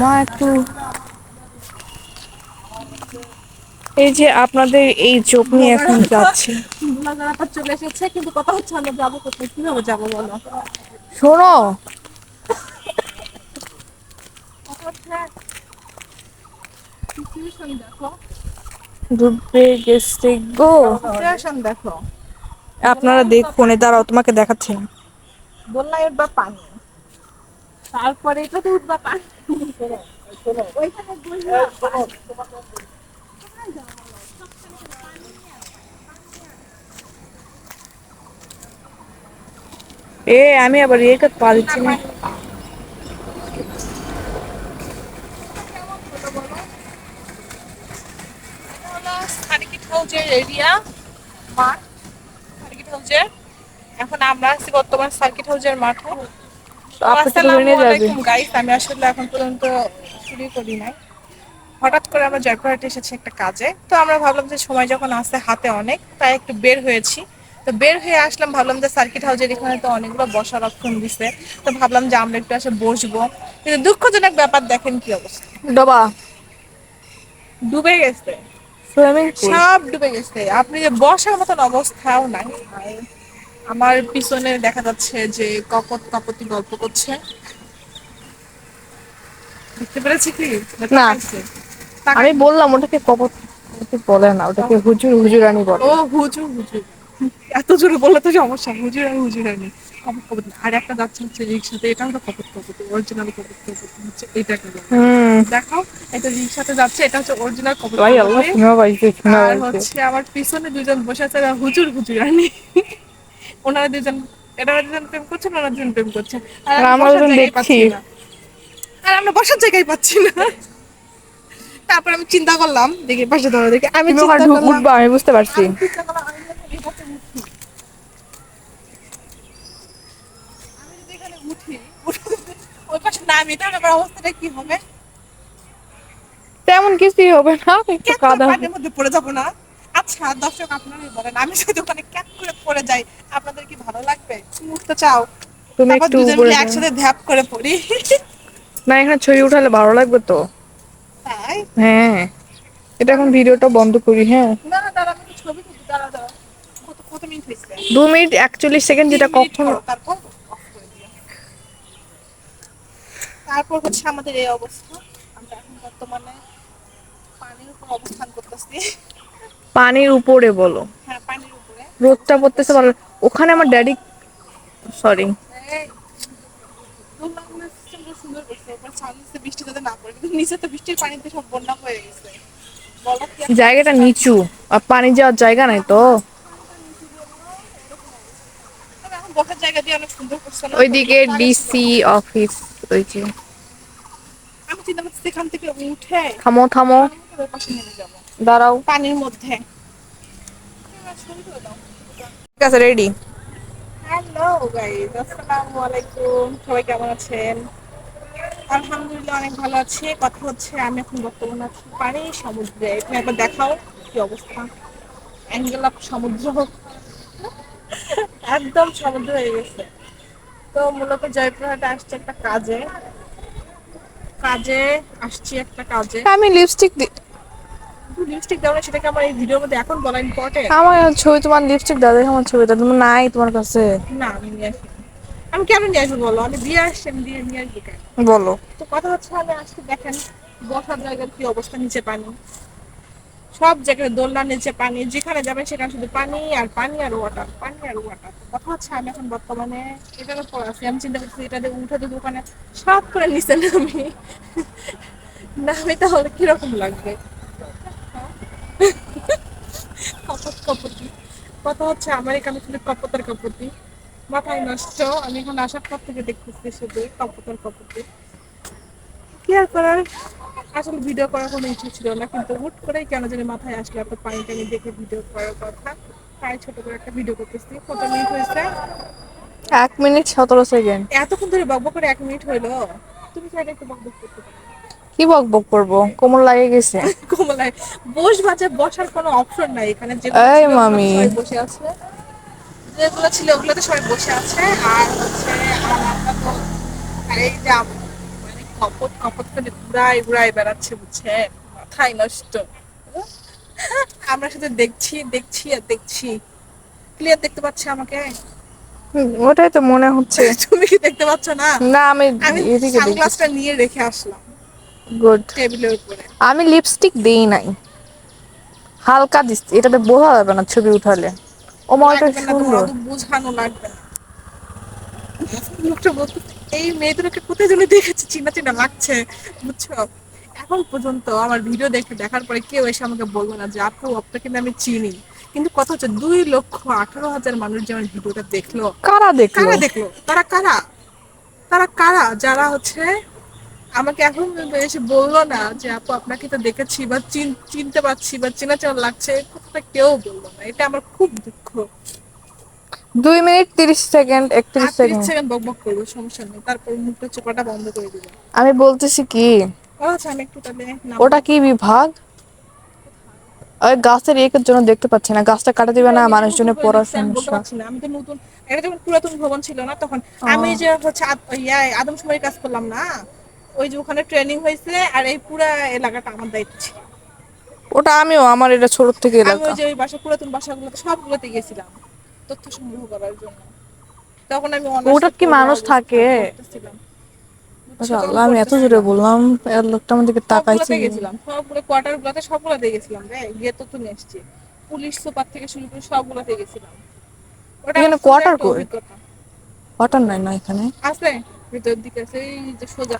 মা একটু এই যে আপনাদের এই চোখ নিয়ে এখন যাচ্ছে। চলে এসেছে কিন্তু কথা হচ্ছে আমরা যাব কোথায়? কীভাবে যাব বলো? শোনো। গেছে গো। দেখো। আপনারা দেখুন এ দাঁড়াও তোমাকে দেখাচ্ছি। বললাই উঠবা পানি। তারপরে এটা তো উঠবা ওইখানে বসবা এ আমি আবার এ করতে পারছি না। এরিয়া মাঠ সার্কিট এখন আমরা আছি বর্তমান সার্কিট হাউসের মাঠে। আমি আসলে এখন পর্যন্ত শুরু করি নাই। হঠাৎ করে আমরা জয়পুরহাটে এসেছি একটা কাজে। তো আমরা ভাবলাম যে সময় যখন আসছে হাতে অনেক তাই একটু বের হয়েছি। তো বের হয়ে আসলাম ভাবলাম যে সার্কিট হাউসের এখানে তো অনেকগুলো বসার অপশন দিছে। তো ভাবলাম যে আমরা একটু এসে বসবো। কিন্তু দুঃখজনক ব্যাপার দেখেন কি অবস্থা। ডবা। ডুবে গেছে। সব ডুবে গেছে। আপনি যে বসার মতন অবস্থাও নাই। আমার পিছনে দেখা যাচ্ছে যে কপত কপতি গল্প করছে। বুঝতে পেরেছি কি? না। আমি বললাম ওটাকে কপত বলে না ওটাকে হুজুর হুজুরানি বলে। ও হুজুর হুজুর। এত জোরে বললে তো সমস্যা হুজুর আর হুজুর আনি কপত কপত আর একটা যাচ্ছে হচ্ছে রিক্সাতে এটাও তো কপত কপত অরিজিনাল কপত কপত হচ্ছে এটাকে দেখাও এটা রিক্সাতে যাচ্ছে এটা হচ্ছে অরিজিনাল কপত আর হচ্ছে আমার পিছনে দুজন বসে আছে হুজুর হুজুর আনি ওনারা দুজন এনারা দুজন প্রেম করছেন ওনারা দুজন প্রেম করছেন আর আমরা দুজন দেখছি। না। আর আমরা বসার জায়গায় পাচ্ছি না। তারপর আমি চিন্তা করলাম দেখি পাশে ধরো দেখি। আমি চিন্তা করলাম উঠবা আমি বুঝতে পারছি। ওই পাশে নামি তাহলে আমার অবস্থাটা কি হবে? তেমন কিছুই হবে না একটু কাদা মধ্যে পড়ে যাব না? আচ্ছা দর্শক আপনারাই বলেন আমি যদি ওখানে ক্যাক করে পড়ে যাই আপনাদের কি ভালো লাগবে? উঠতে চাও। তুমি একটু দুজন উপরে একসাথে ধ্যাপ করে পড়ি। না এখানে ছবি উঠালে ভালো লাগবে তো। তাই? হ্যাঁ। এটা এখন ভিডিওটা বন্ধ করি হ্যাঁ। না না দাঁড়া আমি একটু ছবি তুলি দাঁড়া দাঁড়া কত কত মিনিট হয়েছে? দু মিনিট একচল্লিশ সেকেন্ড যেটা কখনো। তারপর হচ্ছে আমাদের এই অবস্থা। আমরা এখন বর্তমানে পানির উপর অবস্থান করতেছি। পানির উপরে বলো। হ্যাঁ রোদটা পড়তেছে ভালো ওখানে আমার ড্যাডি সরি। জায়গাটা নিচু আর পানি যাওয়ার জায়গা নাই তো? ওইদিকে ডিসি অফিস ওই যে। থামো থামো। দাঁড়াও। পানির মধ্যে। ঠিক আছে রেডি হ্যালো গাইস আসসালামু আলাইকুম। সবাই কেমন আছেন? আলহামদুলিল্লাহ অনেক ভালো আছি। কথা হচ্ছে আমি এখন বর্তমানে আছি পানি সমুদ্রে। এখানে একবার দেখাও কি অবস্থা। অ্যাঙ্গেল অফ সমুদ্র হোক। একদম সমুদ্র হয়ে গেছে। তো মূলত জয়পুরহাটে আসছে একটা কাজে। কাজে আসছি একটা কাজে। আমি লিপস্টিক লিপস্টিক সেটাকে আমার এই ভিডিওর মধ্যে এখন বলা ইম্পর্টেন্ট আমার ছবি তোমার লিপস্টিক দাও দেখো আমার ছবিটা। নাই তোমার কাছে? না আমি নিয়ে আসি আমি কেন নিয়ে আসব বলো? আমি দিয়ে আসছি আমি দিয়ে নিয়ে আসব কেন? বলো। তো কথা হচ্ছে আমি আজকে দেখেন বসার জায়গার কি অবস্থা নিচে পানি। সব জায়গায় দোলনার নিচে পানি যেখানে যাবেন সেখানে শুধু পানি আর পানি আর ওয়াটার পানি আর ওয়াটার কথা হচ্ছে আমি এখন বর্তমানে এটার উপর আছি। আমি চিন্তা করছি এটা দিয়ে উঠে যদি ওখানে সব করে নিচে নামি। নামি তাহলে কীরকম লাগবে? কপত কপতি কথা হচ্ছে আমার এখানে শুধু কপতার কপতি মাথায় নষ্ট আমি এখন আসার পর থেকে দেখতেছি শুধু কপতার কপতি কি আর করার? আসলে ভিডিও করার কোনো ইচ্ছে ছিল না কিন্তু হুট করেই কেন জানি মাথায় আসলে এত পানি টানি দেখে ভিডিও করার কথা। তাই ছোট করে একটা ভিডিও করতেছি। কত মিনিট হয়েছে? এক মিনিট সতেরো সেকেন্ড এতক্ষণ ধরে বকবক করে এক মিনিট হইল তুমি চাইলে একটু বকবক করতে পারো? কি বক বক করব? কোমর লাগে গেছে। কমলায় বস বাজে বসার কোনো অপশন নাই। এখানে যেগুলো এই মামি। বসে আছে। যেগুলো ছিল ওগুলোতে সবাই বসে আছে। আর হচ্ছে আর আমরা তো এই যে মানে কপত কপত করে ঘুরাই ঘুরাই বেড়াচ্ছে বুঝছে? মাথায় নষ্ট। আমরা শুধু দেখছি দেখছি আর দেখছি। ক্লিয়ার দেখতে পাচ্ছে আমাকে? ওটাই তো মনে হচ্ছে। তুমি কি দেখতে পাচ্ছ না? না আমি সানগ্লাসটা নিয়ে রেখে আসলাম। গুড টেবিলের উপরে। আমি লিপস্টিক দেই নাই। হালকা দিচ্ছি এটাতে বোঝা যাবে না ছবি উঠালে। ও মা এটা সুন্দর। বোঝানো লাগবে না। লোকটা বলতো, এই মেয়েদেরকে কোথায় জন্য দেখেছি চিনা চিনা লাগছে বুঝছ? এখন পর্যন্ত আমার ভিডিও দেখে দেখার পরে কেউ এসে আমাকে বলবে না যে আপু আপনাকে আমি চিনি। কিন্তু কথা হচ্ছে দুই লক্ষ আঠারো হাজার মানুষ যে আমার ভিডিওটা দেখল। কারা দেখল? কারা দেখল? তারা কারা? তারা কারা? যারা হচ্ছে আমাকে এখন এসে বলল না যে আপু আপনাকে তো দেখেছি বা চিন- চিনতে পারছি বা চেনা চেনা লাগছে কথাটা কেউ বলল না। এটা আমার খুব দুঃখ। দুই মিনিট তিরিশ সেকেন্ড একত্রিশ সেকেন্ড। সেকেন্ড বক বক করব সমস্যা নেই। তারপর মুখটা চোপাটা বন্ধ করে দিবে। আমি বলতেছি কি? আচ্ছা আমি একটু তাহলে ওটা কি বিভাগ? ওই গাছের একের জন্য দেখতে পাচ্ছি না। গাছটা কাটা দিবে না মানুষজনের পড়ার সমস্যা। আমি তো নতুন এটা যখন পুরাতন ভবন ছিল না তখন আমি যে হচ্ছে ইয়া আদমশুমারি কাজ করলাম না? ওই যে ওখানে ট্রেনিং হয়েছে আর এই পুরা এলাকাটা আমার দায়িত্ব ছিল। ওটা আমিও আমার এটা ছোট থেকে আমি ওই যে ওই বাসা পুরাতন বাসাগুলোতে সবগুলোতে গেছিলাম তথ্য সংগ্রহ করার জন্য। তখন আমি ওটা কি মানুষ থাকে? আচ্ছা, আল্লাহ, আমি এত জোরে বললাম এর লোকটা আমার দিকে তাকাইছে। গেছিলাম সবগুলো কোয়ার্টার গুলোতে সবগুলোতে গেছিলাম রে গিয়ে তো তুমি এসছি পুলিশ সুপার থেকে শুরু করে সবগুলোতে গেছিলাম। ওটা এখানে সুন্দর কই? হঠাৎ নাই না এখানে? আছে ভিতর দিকে আছে এই যে সোজা।